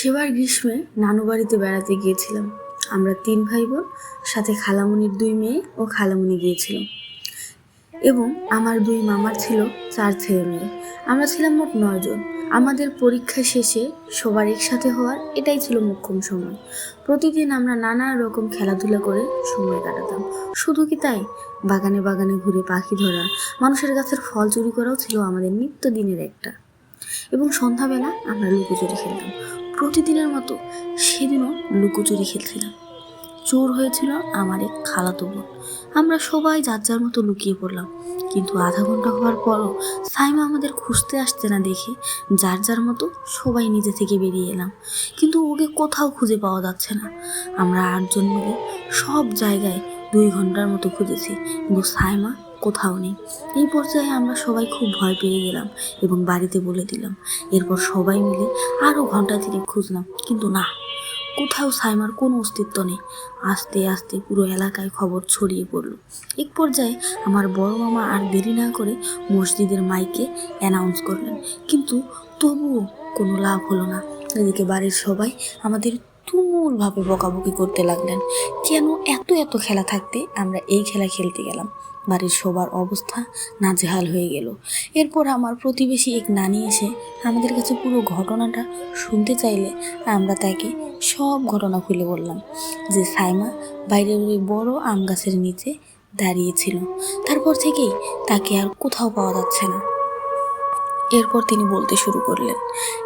সেবার গ্রীষ্মে নানু বাড়িতে বেড়াতে গিয়েছিলাম। আমরা তিন ভাই বোন সাথে খালামণির দুই মেয়ে ও খালামুনি গিয়েছিলাম এবং আমার দুই মামার ছিল চার ছেলে মেয়ে। আমরা ছিলাম মোট নয়জন আমাদের পরীক্ষা শেষে সবার একসাথে হওয়ার এটাই ছিল মোক্ষম সময়। প্রতিদিন আমরা নানা রকম খেলাধুলা করে সময় কাটাতাম। শুধু কি তাই? বাগানে বাগানে ঘুরে পাখি ধরা, মানুষের গাছের ফল চুরি করাও ছিল আমাদের নিত্যদিনের একটা। এবং সন্ধ্যাবেলা আমরা লুকোচুরি খেলতাম। প্রতিদিনের মতো সেদিনও লুকোচুরি খেলছিলাম। চোর হয়েছিল আমার এক খালাতো বোন। আমরা সবাই যার যার মতো লুকিয়ে পড়লাম। কিন্তু আধা ঘণ্টা হওয়ার পরও সাইমা আমাদের খুঁজতে আসছে না দেখে যার যার মতো সবাই নিজে থেকে বেরিয়ে এলাম। কিন্তু ওকে কোথাও খুঁজে পাওয়া যাচ্ছে না। আমরা আটজন মিলে সব জায়গায় দুই ঘণ্টার মতো খুঁজেছি। কিন্তু সাইমা কোথাও নেই। এই পর্যায়ে আমরা সবাই খুব ভয় পেয়ে গেলাম এবং বাড়িতে বলে দিলাম। এরপর সবাই মিলে আরও ঘণ্টা থেকে খুঁজলাম, কিন্তু না, কোথাও সাইমার কোনো অস্তিত্ব নেই। আস্তে আস্তে পুরো এলাকায় খবর ছড়িয়ে পড়ল। এক পর্যায়ে আমার বড় মামা আর দেরি না করে মসজিদের মাইকে অ্যানাউন্স করলেন, কিন্তু তবুও কোনো লাভ হলো না। এদিকে বাড়ির সবাই আমাদের তুমুলভাবে বকাবকি করতে লাগলেন। কেন এত এত খেলা থাকতে আমরা এই খেলা খেলতে গেলাম? বাড়ির সবার অবস্থা নাজেহাল হয়ে গেল। এরপর আমার প্রতিবেশী এক নানি এসে আমাদের কাছে পুরো ঘটনাটা শুনতে চাইলে আমরা তাকে সব ঘটনা খুলে বললাম যে সাইমা বাইরের ওই বড় আম গাছের নিচে দাঁড়িয়েছিল। তারপর থেকেই তাকে আর কোথাও পাওয়া যাচ্ছে না। এরপর তিনি বলতে শুরু করলেন,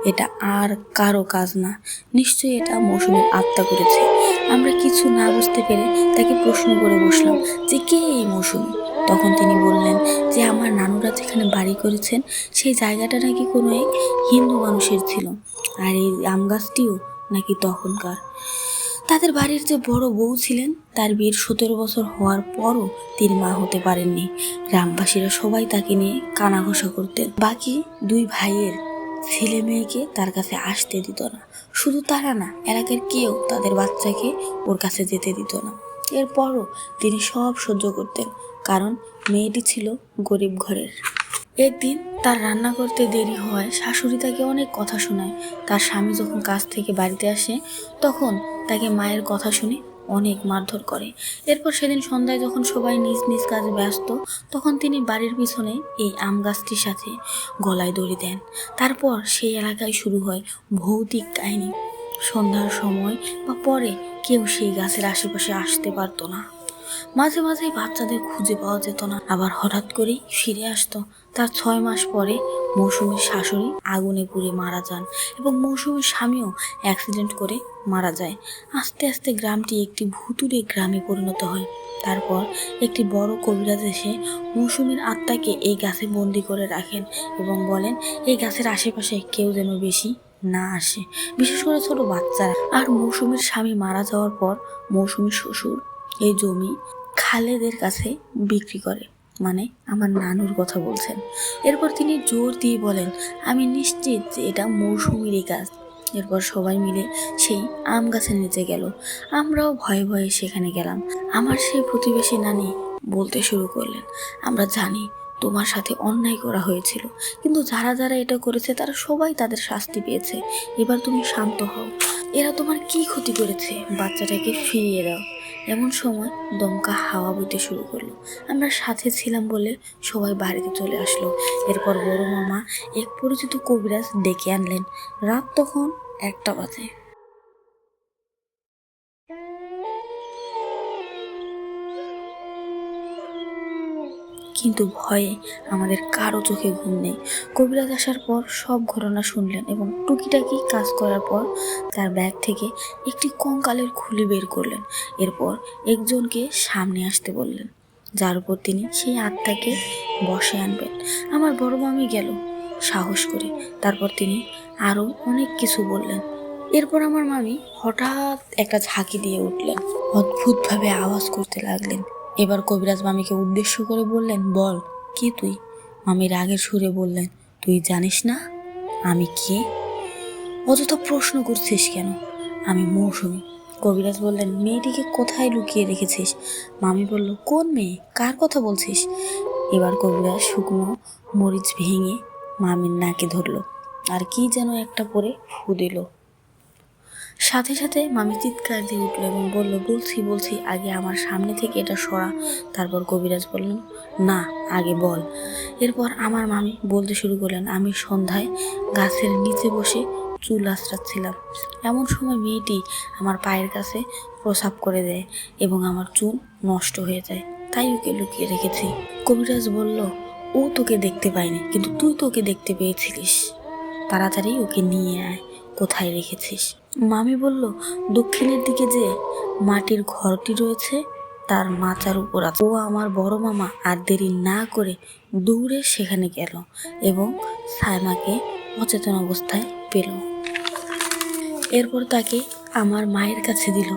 এটা আর কারও কাজ না। নিশ্চয়ই এটা মৌসুমীর আত্মা করেছে। আমরা কিছু না বুঝতে পেরে তাকে প্রশ্ন করে বসলাম, যে কে এই মৌসুমী? তখন তিনি বললেন, যে আমার নানুরা যেখানে বাড়ি করেছেন, সেই জায়গাটা নাকি কোনো এক হিন্দু মানুষের ছিল। আর এই আম গাছটিও নাকি তখনকার। তাদের বাড়ির যে বড় বউ ছিলেন, তার বিয়ের সতেরো বছর হওয়ার পরও তিনি মা হতে পারেননি। গ্রামবাসীরা সবাই তাকে নিয়ে কানাঘষা করতেন। বাকি দুই ভাইয়ের ছেলে মেয়েকে তার কাছে আসতে দিত না। শুধু তারা না, এলাকার কেউ তাদের বাচ্চাকে ওর কাছে যেতে দিত না। এরপরও তিনি সব সহ্য করতেন, কারণ মেয়েটি ছিল গরিব ঘরের। একদিন তার রান্না করতে দেরি হওয়ায় শাশুড়ি তাকে অনেক কথা শোনায়। তার স্বামী যখন কাজ থেকে বাড়িতে আসে, তখন তাকে মায়ের কথা শুনে অনেক মারধর করে। এরপর সেদিন সন্ধ্যায় যখন সবাই নিজ নিজ কাজে ব্যস্ত, তখন তিনি বাড়ির পিছনে এই আম গাছটির সাথে গলায় দড়ি দেন। তারপর সেই এলাকায় শুরু হয় ভৌতিক কাহিনী। সন্ধ্যার সময় বা পরে কেউ সেই গাছের আশেপাশে আসতে পারতো না। মাঝে মাঝেই বাচ্চাদের খুঁজে পাওয়া যেত না। আবার হঠাৎ করেই ফিরে আসতো। তার ছয় মাস পরে মৌসুমীর শাশুড়ি আগুনে পুড়ে মারা যান এবং মৌসুমীর স্বামীও অ্যাক্সিডেন্ট করে মারা যায়। আস্তে আস্তে গ্রামটি একটি ভুতুরে গ্রামে পরিণত হয়। তারপর একটি বড় কবিরাজ এসে মৌসুমীর আত্মাকে এই গাছে বন্দি করে রাখেন এবং বলেন, এই গাছের আশেপাশে কেউ যেন বেশি না আসে, বিশেষ করে ছোট বাচ্চারা। আর মৌসুমীর স্বামী মারা যাওয়ার পর মৌসুমীর শ্বশুর এই জমি খালেদের কাছে বিক্রি করে মানে আমার নানুর কথা বলছেন। এরপর তিনি জোর দিয়ে বলেন, আমি নিশ্চিত যে এটা মৌসুমিরই গাছ। এরপর সবাই মিলে সেই আম গাছের নিচে গেল। আমরাও ভয়ে ভয়ে সেখানে গেলাম। আমার সেই প্রতিবেশী নানি বলতে শুরু করলেন, আমরা জানি তোমার সাথে অন্যায় করা হয়েছিল, কিন্তু যারা যারা এটা করেছে তারা সবাই তাদের শাস্তি পেয়েছে। এবার তুমি শান্ত হও। এরা তোমার কি ক্ষতি করেছে? বাচ্চাটাকে ফিরিয়ে দাও। এমন সময় দমকা হাওয়া বইতে শুরু করল। আমরা সাথে ছিলাম বলে সবাই বাড়িতে চলে আসলো। এরপর বড় মামা এক পরিচিত কবিরাজ ডেকে আনলেন। রাত তখন একটা বাজে। কিন্তু ভয়ে আমাদের কারও চোখে ঘুম নেই। কবিরাজ আসার পর সব ঘটনা শুনলেন এবং টুকিটাকি কাজ করার পর তার ব্যাগ থেকে একটি কঙ্কালের খুলি বের করলেন। এরপর একজনকে সামনে আসতে বললেন, যার উপর তিনি সেই আত্মাকে বসে আনবেন। আমার বড় মামি গেল, সাহস করে। তারপর তিনি আরও অনেক কিছু বললেন। এরপর আমার মামি হঠাৎ একটা ঝাঁকি দিয়ে উঠলেন। অদ্ভুতভাবে আওয়াজ করতে লাগলেন। এবার কবিরাজ মামিকে উদ্দেশ্য করে বললেন, বল, কে তুই? মামি রাগের সুরে বললেন, তুই জানিস না আমি কে? অযথা প্রশ্ন করছিস কেন? আমি মৌসুমি। কবিরাজ বললেন, মেয়েটিকে কোথায় লুকিয়ে রেখেছিস? মামি বলল, কোন মেয়ে? কার কথা বলছিস? এবার কবিরাজ শুকনো মরিচ ভেঙে মামির নাকে ধরলো, আর কি যেন একটা পরে ফু দিল। সাথে সাথে মামি চিৎকার দিয়ে উঠল এবং বলল, বলছি বলছি, আগে আমার সামনে থেকে এটা সরা। তারপর কবিরাজ বললেন না, আগে বল। এরপর আমার মামি বলতে শুরু করলেন, আমি সন্ধ্যায় গাছের নিচে বসে চুল আঁচড়াচ্ছিলাম। এমন সময় মেয়েটি আমার পায়ের কাছে প্রসাব করে দেয় এবং আমার চুল নষ্ট হয়ে যায়। তাই ওকে লুকিয়ে রেখেছি। কবিরাজ বলল, ও তোকে দেখতে পায়নি, কিন্তু তুই তোকে দেখতে পেয়েছিলিস। তাড়াতাড়ি ওকে নিয়ে আয়। কোথায় রেখেছিস? মামি বলল, দক্ষিণের দিকে যে মাটির ঘরটি রয়েছে, তার মাচার উপর আছে। ও আমার বড় মামা, আর দেরি না করে দৌড়ে সেখানে গেল এবং সায়মাকে অচেতন অবস্থায় পেল। এরপর তাকে আমার মায়ের কাছে দিল।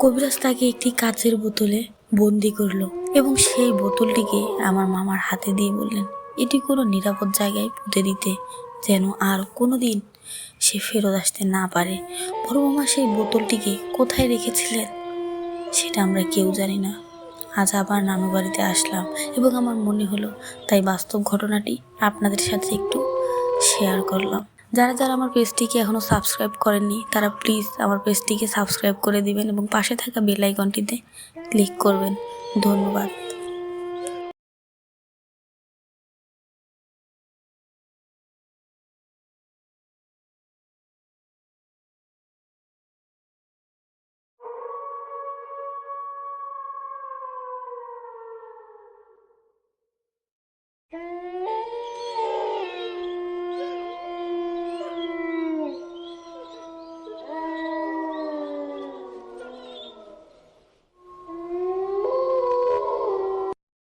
কবিরাজ তাকে একটি কাচের বোতলে বন্দি করল এবং সেই বোতলটিকে আমার মামার হাতে দিয়ে বললেন, এটি কোনো নিরাপদ জায়গায় পুঁতে দিতে যেন আর কোনো দিন সে ফেরত আসতে না পারে। বড় মামা সেই বোতলটিকে কোথায় রেখেছিলেন সেটা আমরা কেউ জানি না। আজ আবার নানু বাড়িতে আসলাম এবং আমার মনে হলো, তাই বাস্তব ঘটনাটি আপনাদের সাথে একটু শেয়ার করলাম। যারা যারা আমার পেজটিকে এখনও সাবস্ক্রাইব করেননি, তারা প্লিজ আমার পেজটিকে সাবস্ক্রাইব করে দিবেন এবং পাশে থাকা বেল আইকনটিতে ক্লিক করবেন। ধন্যবাদ।